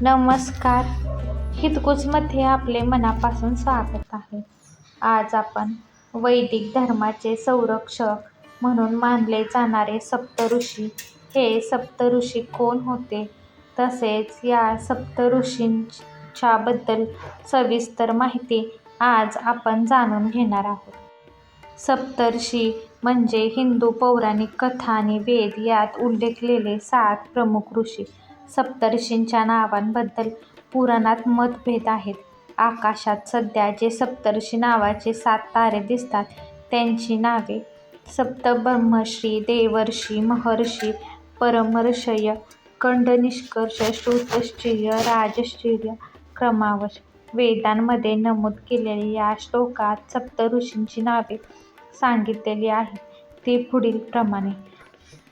नमस्कार. हितगुजमध्ये आपले मनापासून स्वागत आहे. आज आपण वैदिक धर्माचे संरक्षक म्हणून मानले जाणारे सप्तऋषी हे सप्तऋषी कोण होते? तसेच या सप्तऋषींच्याबद्दल सविस्तर माहिती आज आपण जाणून घेणार आहोत. सप्तर्षी म्हणजे हिंदू पौराणिक कथा आणि वेद यात उल्लेखलेले सात प्रमुख ऋषी. सप्तर्षींच्या नावांबद्दल पुराणात मतभेद आहेत. आकाशात सध्या जे सप्तर्षी नावाचे सात तारे दिसतात त्यांची नावे सप्तब्रह्मर्षी देवर्षी महर्षी परमर्षय खंडनिष्कर्ष श्रुतश्चर्य राजश्चर्य क्रमावश. वेदांमध्ये नमूद केलेल्या या श्लोकात सप्तऋषींची नावे सांगितलेली आहेत. ती पुढील प्रमाणे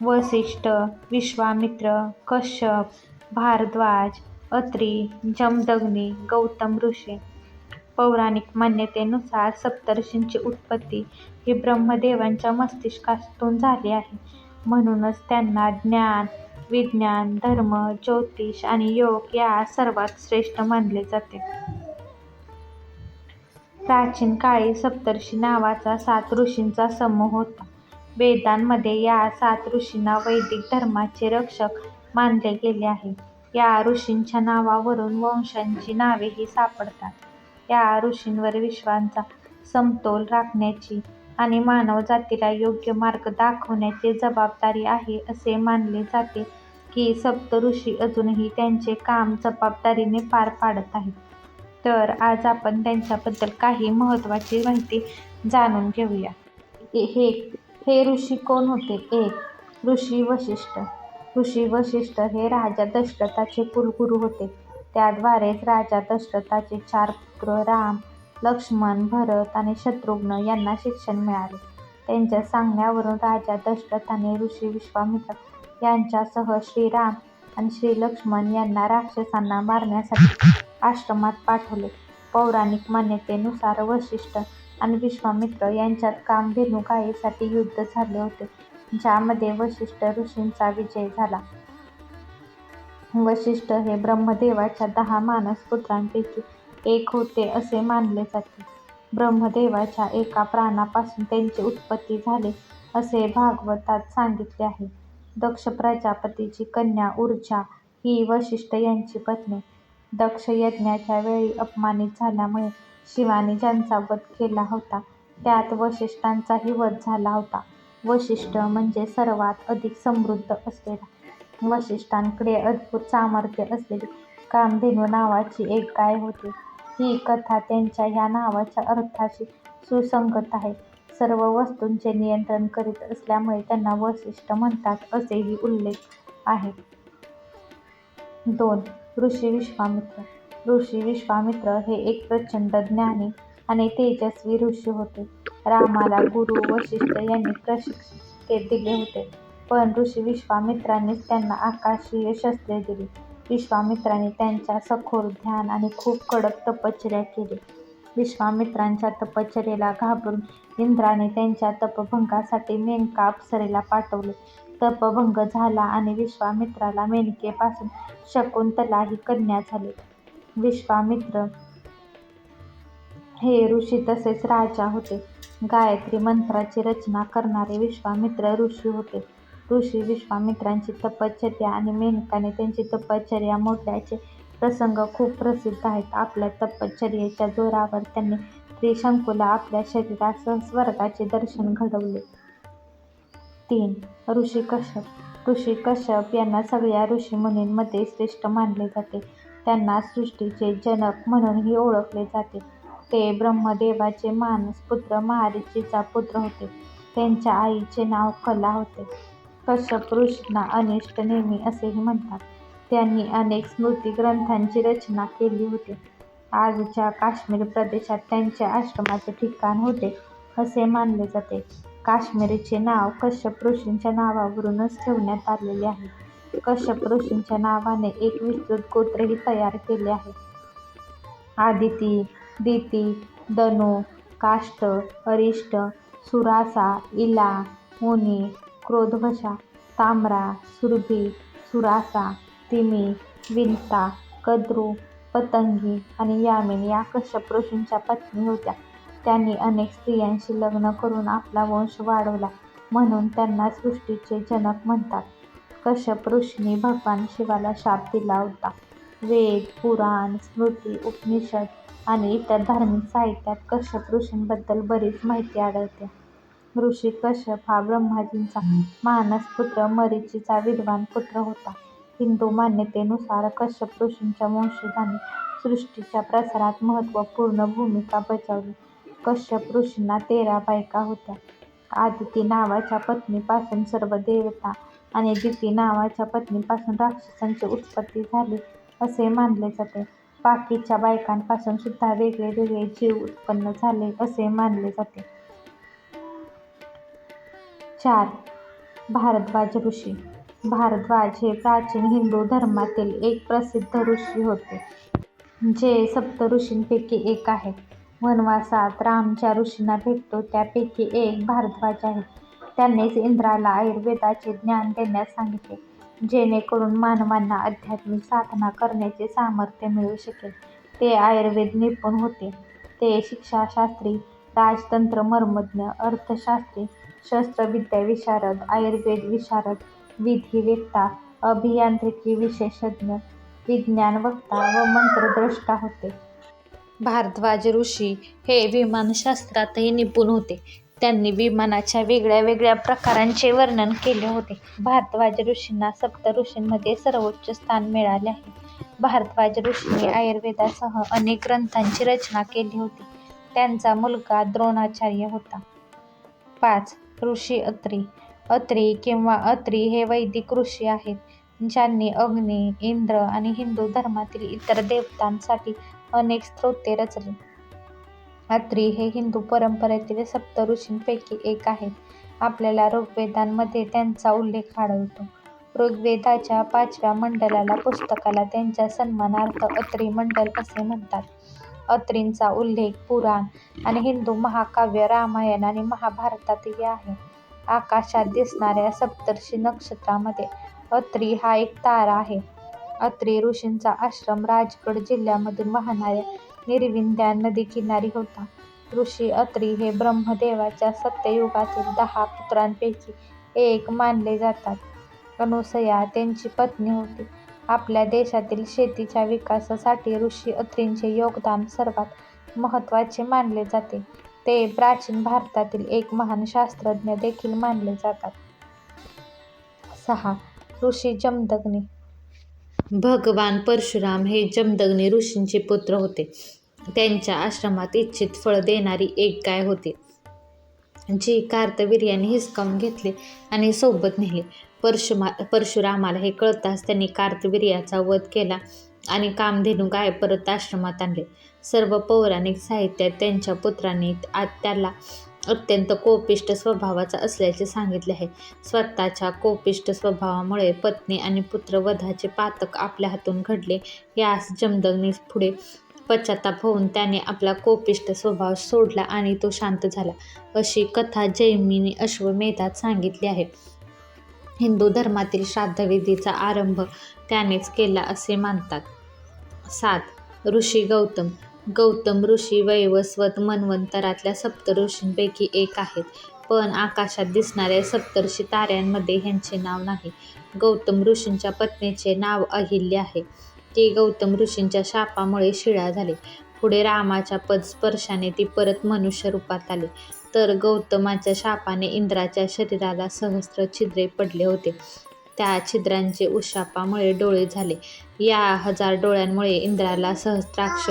वसिष्ठ विश्वामित्र कश्यप भारद्वाज अत्री जमदग्नी गौतम ऋषी. पौराणिक मान्यतेनुसार सप्तर्षींची उत्पत्ती ही ब्रह्मदेवांच्या मस्तिष्कातून झाली आहे. म्हणूनच त्यांना ज्ञान विज्ञान धर्म ज्योतिष आणि योग या सर्वात श्रेष्ठ मानले जाते. प्राचीन काळी सप्तर्षी नावाचा सात ऋषींचा समूह होता. वेदांमध्ये या सात ऋषींना वैदिक धर्माचे रक्षक मानले गेले आहे. या ऋषींच्या नावावरून वंशांची नावेही सापडतात. या ऋषींवर विश्वाचा समतोल राखण्याची आणि मानव जातीला योग्य मार्ग दाखवण्याची जबाबदारी आहे असे मानले जाते की सप्तऋषी अजूनही त्यांचे काम जबाबदारीने पार पाडत आहेत. तर आज आपण त्यांच्याबद्दल काही महत्त्वाची माहिती जाणून घेऊया. हे हे ऋषी कोण होते? एक ऋषी वशिष्ठ. ऋषी वशिष्ठ हे राजा दशरथाचे कुलगुरू होते. त्याद्वारेच राजा दशरथाचे चार पुत्र राम लक्ष्मण भरत आणि शत्रुघ्न यांना शिक्षण मिळाले. त्यांच्या सांगण्यावरून राजा दशरथाने ऋषी विश्वामित्र यांच्यासह श्रीराम आणि श्री लक्ष्मण यांना राक्षसांना मारण्यासाठी आश्रमात पाठवले. पौराणिक मान्यतेनुसार वशिष्ठ आणि विश्वामित्र यांच्यात कामधेनू गायीसाठी युद्ध झाले होते ज्यामध्ये वशिष्ठ ऋषींचा विजय झाला. वशिष्ठ हे ब्रह्मदेवाच्या दहा मानस पुत्रांपैकी एक होते असे मानले जाते. ब्रह्मदेवाच्या एका प्राणापासून त्यांची उत्पत्ती झाली असे भागवतात सांगितले आहे. दक्ष प्रजापतीची कन्या ऊर्जा ही वशिष्ठ यांची पत्नी. दक्ष यज्ञाच्या वेळी अपमानित झाल्यामुळे शिवाने ज्यांचा वध केला होता त्यात वशिष्ठांचाही वध झाला होता. वशिष्ठ म्हणजे सर्वात अधिक समृद्ध असलेला. वशिष्ठांकडे अद्भुत सामर्थ्य असलेली कामधेनू नावाची एक गाय होती. ही कथा त्यांच्या ह्या नावाच्या अर्थाशी सुसंगत आहे. सर्व वस्तूंचे नियंत्रण करीत असल्यामुळे त्यांना वसिष्ठ म्हणतात असेही उल्लेख आहे. दोन ऋषी विश्वामित्र. ऋषी विश्वामित्र हे एक प्रचंड ज्ञानी आणि तेजस्वी ऋषी होते. रामाला गुरु वशिष्ठ यांनी प्रशिक्षण दिले होते. पण ऋषी विश्वामित्रांनीच त्यांना आकाशीय शस्त्रे दिली. विश्वामित्रांनी त्यांच्या सखोल ध्यान आणि खूप कडक तपश्चर्या केली. विश्वामित्रांच्या तपश्चर्याला घाबरून इंद्राने त्यांच्या तपभंगासाठी मेनका अप्सरेला पाठवले. तपभंग झाला आणि विश्वामित्राला मेनकेपासून शकुंतला ही कन्या झाली. विश्वामित्र हे ऋषी तसेच राजा होते. गायत्री मंत्राची रचना करणारे विश्वामित्र ऋषी होते. ऋषी विश्वामित्रांची तपश्चर्या आणि मेनकाने त्यांची तपश्चर्या मोडल्याचे प्रसंग खूप प्रसिद्ध आहेत. आपल्या तपश्चर्येच्या जोरावर त्यांनी त्रिशंकूला आपल्या शरीरासह स्वर्गाचे दर्शन घडवले. तीन ऋषी कश्यप. ऋषी कश्यप यांना सगळ्या ऋषीमुनींमध्ये श्रेष्ठ मानले जाते. त्यांना सृष्टीचे जनक म्हणूनही ओळखले जाते. ते ब्रह्मदेवाचे मानस पुत्र महारिचीचा पुत्र होते. त्यांच्या आईचे नाव कला होते. कश्यप ऋषींना अनिष्ट नेमी असेही म्हणतात. त्यांनी अनेक स्मृती ग्रंथांची रचना केली होती. आजच्या काश्मीर प्रदेशात त्यांच्या आश्रमाचे ठिकाण होते असे मानले जाते. काश्मीरचे नाव कश्यप ऋषींच्या नावावरूनच ठेवण्यात आलेले आहे. कश्यप ऋषींच्या नावाने एक विस्तृत गोत्रही तयार केले आहे. आदिती दिती दनु काष्ट अरिष्ट सुरासा इला मुनी क्रोधवशा ताम्रा सुरभी सुरासा तिमी विंता कद्रू पतंगी आणि यामिनी या कश्यप ऋषींच्या पत्नी होत्या. त्यांनी अनेक स्त्रियांशी लग्न करून आपला वंश वाढवला म्हणून त्यांना सृष्टीचे जनक म्हणतात. कश्यप ऋषींनी भगवान शिवाला शाप दिला होता. वेद पुराण स्मृती उपनिषद आणि इतर धार्मिक साहित्यात कश्यप ऋषींबद्दल बरीच माहिती आढळते. ऋषी कश्यप हा ब्रह्माजींचा मानस पुत्र मरीचीचा विद्वान पुत्र होता. हिंदू मान्यतेनुसार कश्यप ऋषींच्या वंशजाने सृष्टीच्या प्रसारात महत्त्वपूर्ण भूमिका बजावली. कश्यप ऋषींना तेरा बायका होत्या. आदिती नावाच्या पत्नीपासून सर्व देवता आणि दिती नावाच्या पत्नीपासून राक्षसांची उत्पत्ती झाली असे मानले जाते. बाकीच्या बायकांपासून सुद्धा वेगळे वेगळे जीव उत्पन्न झाले असे मानले जाते. चार. भारद्वाज ऋषी. भारद्वाज हे प्राचीन हिंदू धर्मातील एक प्रसिद्ध ऋषी होते जे सप्त ऋषींपैकी एक आहे. वनवासात रामच्या ऋषींना भेटतो त्यापैकी एक भारद्वाज आहे. त्यांनीच इंद्राला आयुर्वेदाचे ज्ञान देण्यास सांगितले जेणेकरून मानवांना आध्यात्मिक साधना करण्याचे सामर्थ्य मिळू शकेल. ते आयुर्वेद निपुण होते. ते शिक्षाशास्त्री राजतंत्र मर्मज्ञ अर्थशास्त्री शस्त्रविद्या विशारद आयुर्वेद विशारद विधिवेत्ता अभियांत्रिकी विशेषज्ञ विज्ञान वक्ता व मंत्रद्रष्टा होते. भारद्वाज ऋषी हे विमानशास्त्रातही निपुण होते. त्यांनी विमानाच्या वेगळ्या वेगळ्या प्रकारांचे वर्णन केले होते. भारद्वाज ऋषींना सप्त ऋषींमध्ये सर्वोच्च स्थान मिळाले आहे. भारद्वाज ऋषींनी आयुर्वेदासह अनेक ग्रंथांची रचना केली होती. त्यांचा मुलगा द्रोणाचार्य होता. पाच ऋषी अत्री. अत्री किंवा अत्री हे वैदिक ऋषी आहेत ज्यांनी अग्नी इंद्र आणि हिंदू धर्मातील इतर देवतांसाठी अनेक स्तोत्रे रचली. अत्री हे हिंदू परंपरेतील सप्त ऋषींपैकी एक आहेत आपल्याला ऋग्वेदांमध्ये त्यांचा उल्लेख आढळतो. ऋग्वेदाच्या पाचव्या मंडलाला पुस्तकाला त्यांच्या सन्मानार्थ अत्री मंडल असे म्हणतात. अत्रींचा उल्लेख पुराण आणि हिंदू महाकाव्य रामायण आणि महाभारतातही आहे. आकाशात दिसणाऱ्या सप्तर्षी नक्षत्रामध्ये अत्री हा एक तारा आहे. अत्री ऋषींचा आश्रम राजगड जिल्ह्यामधून वाहणाऱ्या निर्विंध्या नदीकिनारी होता. ऋषी अत्री हे ब्रह्मदेवाच्या सत्ययुगातील दहा पुत्रांपैकी एक मानले जातात. अनुसया त्यांची पत्नी होती. आपल्या देशातील शेतीच्या विकासासाठी ऋषी अत्रींचे योगदान सर्वात महत्त्वाचे मानले जाते. ते प्राचीन भारतातील एक महान शास्त्रज्ञ देखील मानले जातात. सहा. ऋषी जमदग्नी. भगवान परशुराम हे जमदग्नी ऋषींचे पुत्र होते. त्यांच्या आश्रमात इच्छित फळ देणारी एक गाय होती. जी कार्तवीर्याने हिसकावून घेतली आणि सोबत नेली. परशुमा परशुरामाला हे कळताच त्यांनी कार्तवीर्याचा वध केला आणि कामधेनू गाय परत आश्रमात आणले. सर्व पौराणिक साहित्यात त्यांच्या पुत्रांनी त्याला अत्यंत कोपिष्ट स्वभावाचा असल्याचे सांगितले आहे. स्वतःच्या कोपिष्ट स्वभावामुळे पत्नी आणि पुत्रवधाचे पातक आपल्या हातून घडले. यास जमदग्नी पुढे पश्चाताप होऊन त्याने आपला कोपिष्ट स्वभाव सोडला आणि तो शांत झाला अशी कथा जैमिनी अश्वमेधात सांगितली आहे. हिंदू धर्मातील श्राद्धविधीचा आरंभ त्यानेच केला असे मानतात. सात. ऋषी गौतम गौतम ऋषी वैवस्वत मन्वंतरातल्या सप्त ऋषींपैकी एक आहेत. पण आकाशात दिसणाऱ्या सप्तर्षी ताऱ्यांमध्ये ह्यांचे नाव नाही. गौतम ऋषींच्या पत्नीचे नाव अहिल्य आहे. ती गौतम ऋषींच्या शापामुळे शिळा झाली. पुढे रामाच्या पदस्पर्शाने ती परत मनुष्य रूपात आली. तर गौतमाच्या शापाने इंद्राच्या शरीराला सहस्र छिद्रे पडले होते. त्या छिद्रांचे उशापामुळे डोळे झाले. या हजार डोळ्यांमुळे इंद्राला सहस्त्राक्ष